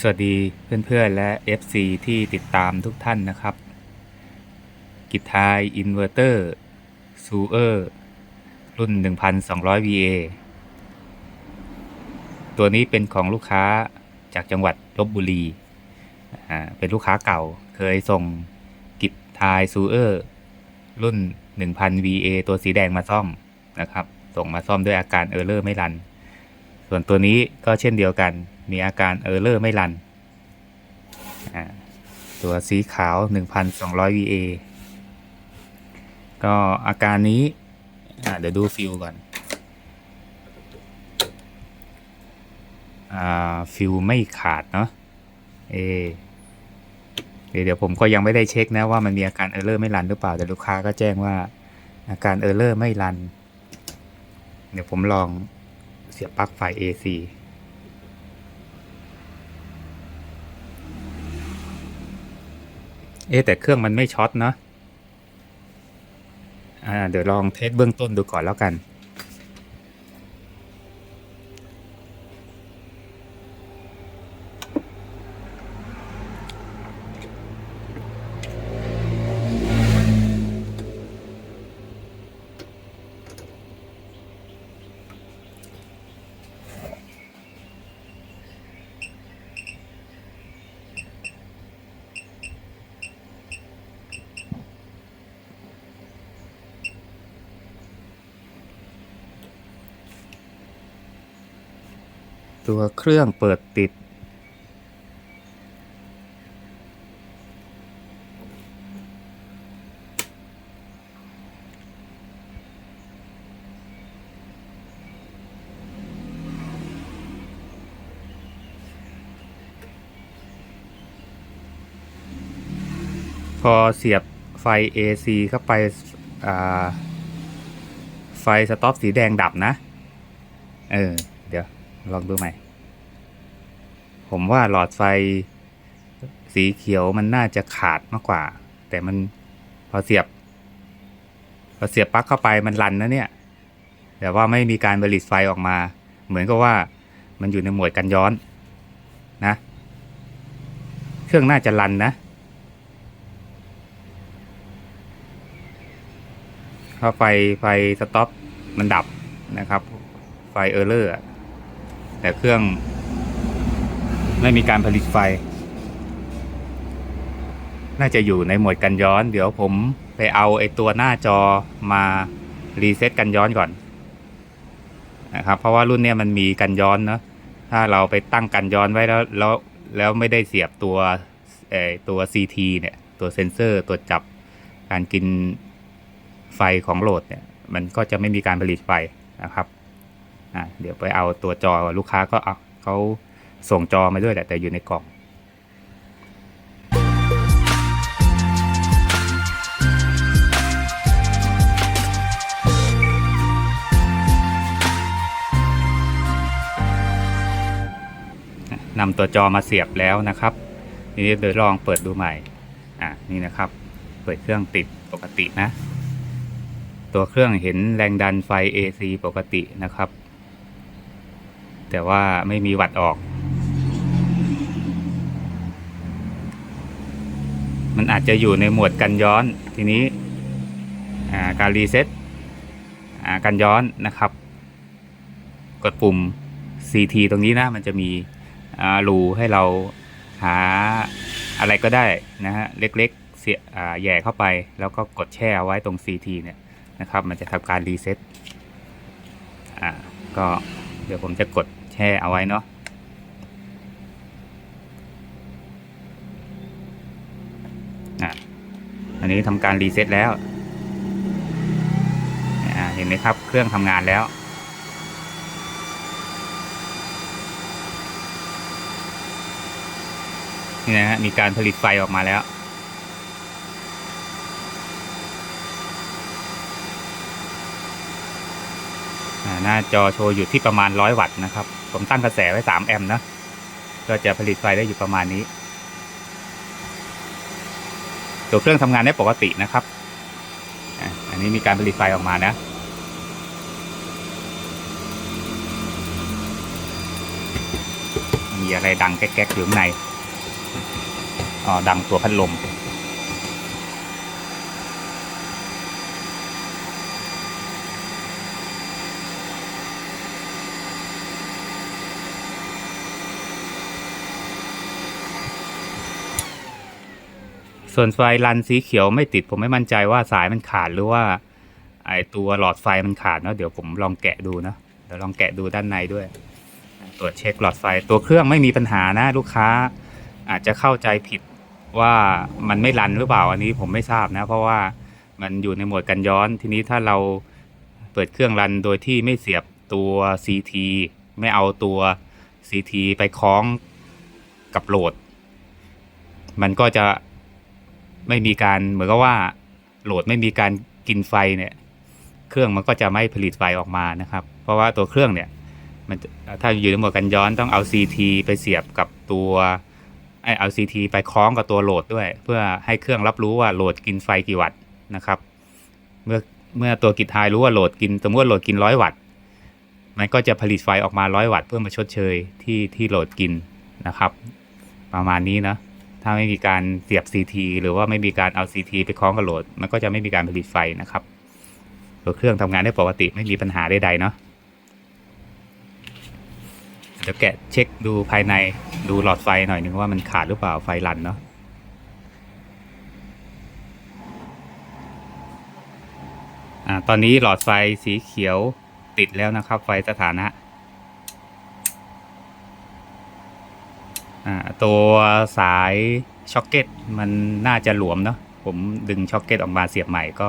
สวัสดีเพื่อนๆและ FC ที่ติดตามทุกท่านนะครับ กิทายอินเวอร์เตอร์ซูเออร์รุ่น 1,200 VA ตัวนี้เป็นของลูกค้าจากจังหวัดลบบุรี เป็นลูกค้าเก่าเคยส่งกิทายซูเออร์รุ่น 1,000 VA ตัวสีแดงมาซ่อมนะครับ ส่งมาซ่อมด้วยอาการเออร์เลอร์ไม่รัน ส่วนตัวนี้ก็เช่นเดียวกัน มีอาการเออร์เลอร์ไม่รัน ตัวสีขาว 1,200 VA ก็อาการนี้ เดี๋ยวดูฟิลก่อนอฟิลไม่ขาดเนาะเอเดี๋ยวเดี๋ยวผมก็ยังไม่ได้เช็คนะว่ามันมีอาการเออร์เลอร์ไม่รันหรือเปล่า แต่ลูกค้าก็แจ้งว่าอาการเออร์เลอร์ไม่รัน เดี๋ยวผมลองเสียบปลั๊กไฟ AC เอ๊แต่เครื่องมันไม่ช็อตเนาะอ่าเดี๋ยวลองเทสเบื้องต้นดูก่อนแล้วกัน ตัวเครื่องเปิดติด พอเสียบไฟ AC เข้าไปาไฟสต็อปสีแดงดับนะ เออ ลองดูใหม่ ผมว่าหลอดไฟสีเขียวมันน่าจะขาดมากกว่า แต่มันพอเสียบ พอเสียบปลั๊กเข้าไปมันรันนะเนี่ย แต่ว่าไม่มีการผลิตไฟออกมา เหมือนกับว่ามันอยู่ในหมวดกันย้อนนะ เครื่องน่าจะรันนะเพราไฟไฟสต็อปมันดับนะครับ ไฟเออร์เลอร์ แต่เครื่องไม่มีการผลิตไฟ น่าจะอยู่ในหมวดกันย้อน เดี๋ยวผมไปเอาไอตัวหน้าจอมารีเซ็ตกันย้อนก่อนนะครับเพราะว่ารุ่นเนี้ยมันมีกันย้อนเนอะถ้าเราไปตั้งกันย้อนไว้แล้วแล้วแล้วไม่ได้เสียบตัวเออตัว CT เนี่ยตัวเซนเซอร์ตัวจับการกินไฟของโหลดเนี่ยมันก็จะไม่มีการผลิตไฟนะครับ อะเดี๋ยวไปเอาตัวจอลูกค้าก็เอาเขาส่งจอมาด้วยแหละแต่อยู่ในกล่องนำตัวจอมาเสียบแล้วนะครับทีนี้เดี๋ยวลองเปิดดูใหม่ อะนี่นะครับ เปิดเครื่องติดปกตินะ ตัวเครื่องเห็นแรงดันไฟ AC ปกตินะครับ แต่ว่าไม่มีวัดออก มันอาจจะอยู่ในหมวดกันย้อนทีนี้าการรีเซ็ตอ่ากันย้อนนะครับ กดปุ่ม CT ตรงนี้นะ มันจะมีรูให้เราหาอะไรก็ได้นะฮะ เล็กๆเสียแย่เข้าไป แล้วก็กดแช่เอาไว้ตรง CT เนี่ยนะครับ มันจะทำการรีเซ็ตอ่าก็เดี๋ยวผมจะกด แช่เอาไว้เนาะอันนี้ทำการรีเซ็ตแล้วเห็นไหมครับ เครื่องทำงานแล้วนี่นะฮะมีการผลิตไฟออกมาแล้วหน้าจอโชว์อยู่ที่ประมาณ 100 วัตต์นะครับ ผมตั้งกระแสไว้ 3 แอมป์นะก็จะผลิตไฟได้อยู่ประมาณนี้ ตัวเครื่องทำงานได้ปกตินะครับ อันนี้มีการผลิตไฟออกมานะ มีมีอะไรดังแก๊กๆอยู่ข้างในอ๋อดังตัวพัดลม ส่วนไฟรันสีเขียวไม่ติด ผมไม่มั่นใจว่าสายมันขาดหรือว่า ไอตัวหลอดไฟมันขาดเนาะเดี๋ยวผมลองแกะดูนะเดี๋ยวลองแกะดูด้านในด้วย ตรวจเช็คหลอดไฟตัวเครื่องไม่มีปัญหานะลูกค้า อาจจะเข้าใจผิดว่ามันไม่รันหรือเปล่าอันนี้ผมไม่ทราบนะ เพราะว่ามันอยู่ในโหมดกันย้อนทีนี้ถ้าเราเปิดเครื่องรันโดยที่ไม่เสียบตัว CT ไม่เอาตัว CT ไปคล้องกับโหลด มันก็จะ ไม่มีการเหมือนกับว่าโหลดไม่มีการกินไฟเนี่ย เครื่องมันก็จะไม่ผลิตไฟออกมานะครับ เพราะว่าตัวเครื่องเนี่ยมันถ้าอยู่ในโหมดกันย้อนต้องเอา CT ไปเสียบกับตัวไอเอา CT ไปคล้องกับตัวโหลดด้วย เพื่อให้เครื่องรับรู้ว่าโหลดกินไฟกี่วัตต์นะครับ เมื่อเมื่อตัวกิจไฮรู้ว่าโหลดกินสมมติโหลดกินร้อยวัตต์มันก็จะผลิตไฟออกมาร้อยวัตต์เพื่อมาชดเชยที่ที่โหลดกินนะครับ ประมาณนี้นะ ถ้าไม่มีการเสียบ CT หรือว่าไม่มีการเอา CT ไปคล้องกับโหลด มันก็จะไม่มีการผลิตไฟนะครับตัวเครื่องทำงานได้ปกติไม่มีปัญหาใดๆเนาะเดี๋ยวแกะเช็คดูภายในดูหลอดไฟหน่อยนึงว่ามันขาดหรือเปล่าไฟรันเนาะอ่าตอนนี้หลอดไฟสีเขียวติดแล้วนะครับ ไฟสถานะ อ่า ตัวสายช็อคเก็ตมันน่าจะหลวมเนาะผมดึงช็อคเก็ตออกมาเสียบใหม่ก็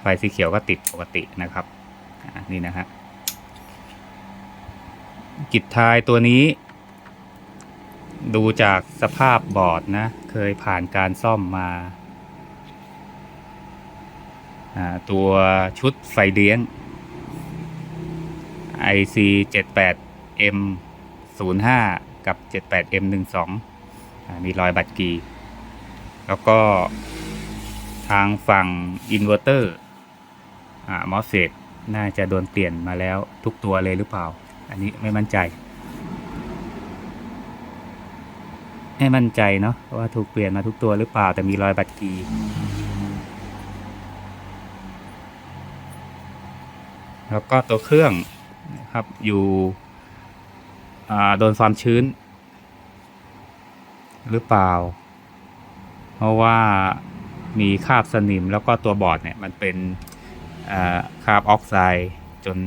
ไฟสีเขียวก็ติดปกตินะครับนี่นะฮะกิจทายตัวนี้ ดูจากสภาพบอร์ดนะ เคยผ่านการซ่อมมาอ่าตัวชุดไฟเลี้ยง IC 78 M 05 กับ 78 M 12 มีรอยบัตรกี แล้วก็ทางฝั่งอินเวอร์เตอร์มอสเฟตน่าจะโดนเปลี่ยนมาแล้วทุกตัวเลยหรือเปล่า อันนี้ไม่มั่นใจ ไม่มั่นใจเนาะว่าถูกเปลี่ยนมาทุกตัวหรือเปล่า แต่มีรอยบัตรกีแล้วก็ตัวเครื่องนะครับอยู่ โดนความชื้น หรือเปล่า เพราะว่ามีคราบสนิมแล้วก็ตัวบอร์ดเนี่ยมันเป็นอ่าคราบออกไซด์จน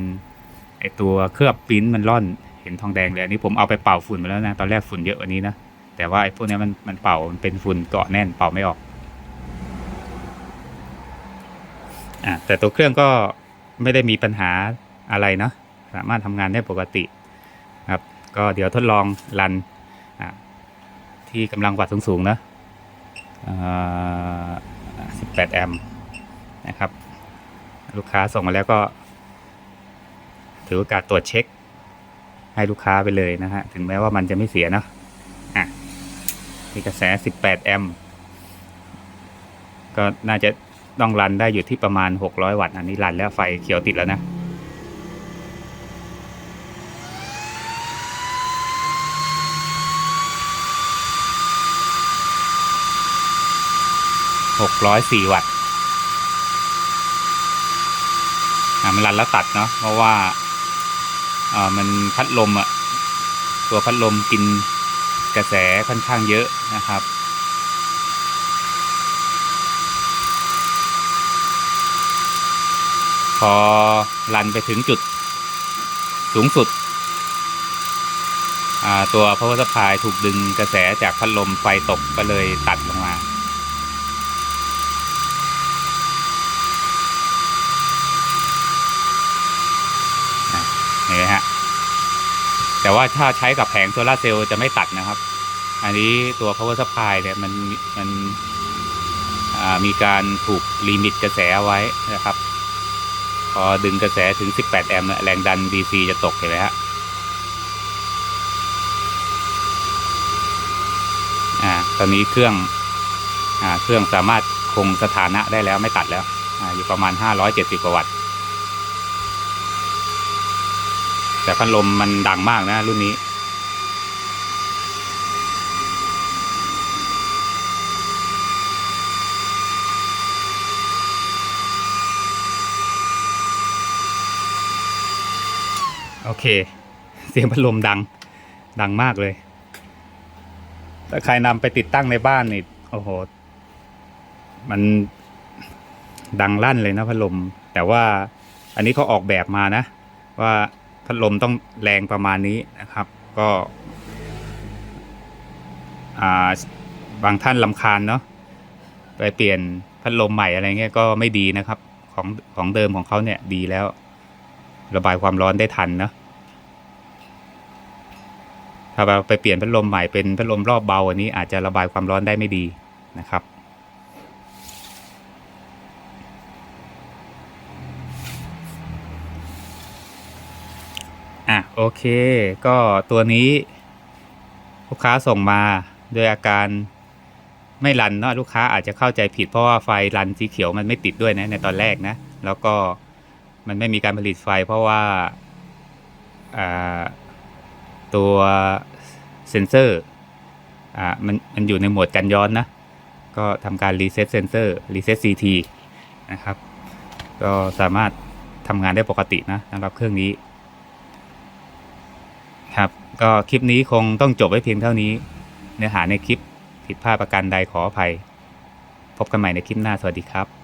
ไอตัวเคลือบปิ้นมันร่อนเห็นทองแดงเลยอันนี้ผมเอาไปเป่าฝุ่นมาแล้วนะ ตอนแรกฝุ่นเยอะกว่านี้นะ แต่ว่าไอพวกนี้มันมันเป่ามันเป็นฝุ่นเกาะแน่นเป่าไม่ออกอะแต่ตัวเครื่องก็ไม่ได้มีปัญหาอะไรเนาะสามารถทำงานได้ปกติครับ ก็เดี๋ยวทดลองรันที่กำลังวัดสูงๆนะ18 แอมป์นะครับ ลูกค้าส่งมาแล้วก็ ถือโอกาสตรวจเช็ค ให้ลูกค้าไปเลยนะฮะ ถึงแม้ว่ามันจะไม่เสียเนาะอะมีกระแส 18 แอมป์ก็น่าจะต้องรันได้อยู่ที่ประมาณ 600 วัตต์ อันนี้รันแล้วไฟเขียวติดแล้วนะ 604 วัตต์อะมันรันแล้วตัดเนาะเพราะว่าอ่ามันพัดลมอะตัวพัดลมกินกระแสค่อนข้างเยอะนะครับพอรันไปถึงจุดสูงสุดอ่าตัว power supply ถูกดึงกระแสจากพัดลมไฟตกก็เลยตัดลงมา เห็นไหมฮะ แต่ว่าถ้าใช้กับแผงโซลาเซลล์จะไม่ตัดนะครับ อันนี้ตัว power supply เนี่ยมันมันมีการถูกลิมิตกระแสไว้นะครับ พอดึงกระแสถึง 18 แอมป์เนี่ยแรงดัน DC จะตกเห็นไหมฮะอ่าตอนนี้เครื่องอ่าเครื่องสามารถคงสถานะได้แล้วไม่ตัดแล้วอ่าอยู่ประมาณ 570 กว่าวัตต์ แต่พัดลมมันดังมากนะรุ่นนี้ โอเค เสียงพัดลมดัง ดังมากเลย ถ้าใครนำไปติดตั้งในบ้านนี่ โอ้โห มันดังลั่นเลยนะพัดลม แต่ว่าอันนี้เขาออกแบบมานะ ว่า พัดลมต้องแรงประมาณนี้นะครับ ก็บางท่านลำคาญเนาะไปเปลี่ยนพัดลมใหม่อะไรเงี้ยก็ไม่ดีนะครับ ของของเดิมของเขาเนี่ยดีแล้ว ระบายความร้อนได้ทันเนาะถ้าเราไปเปลี่ยนพัดลมใหม่เป็นพัดลมรอบเบาอันนี้อาจจะระบายความร้อนได้ไม่ดีนะครับ โอเค ก็ตัวนี้ลูกค้าส่งมาโดยอาการไม่รันเนาะลูกค้าอาจจะเข้าใจผิดเพราะว่าไฟรันสีเขียวมันไม่ติดด้วยนะในตอนแรกนะ แล้วก็มันไม่มีการผลิตไฟเพราะว่าตัวเซนเซอร์มันมันอยู่ในโหมดกันย้อนนะ ก็ทำการรีเซ็ตเซนเซอร์รีเซ็ต CT นะครับ ก็สามารถทำงานได้ปกตินะสำหรับเครื่องนี้ ครับ ก็คลิปนี้คงต้องจบไว้เพียงเท่านี้ เนื้อหาในคลิปผิดพลาดประการใดขออภัย พบกันใหม่ในคลิปหน้าสวัสดีครับ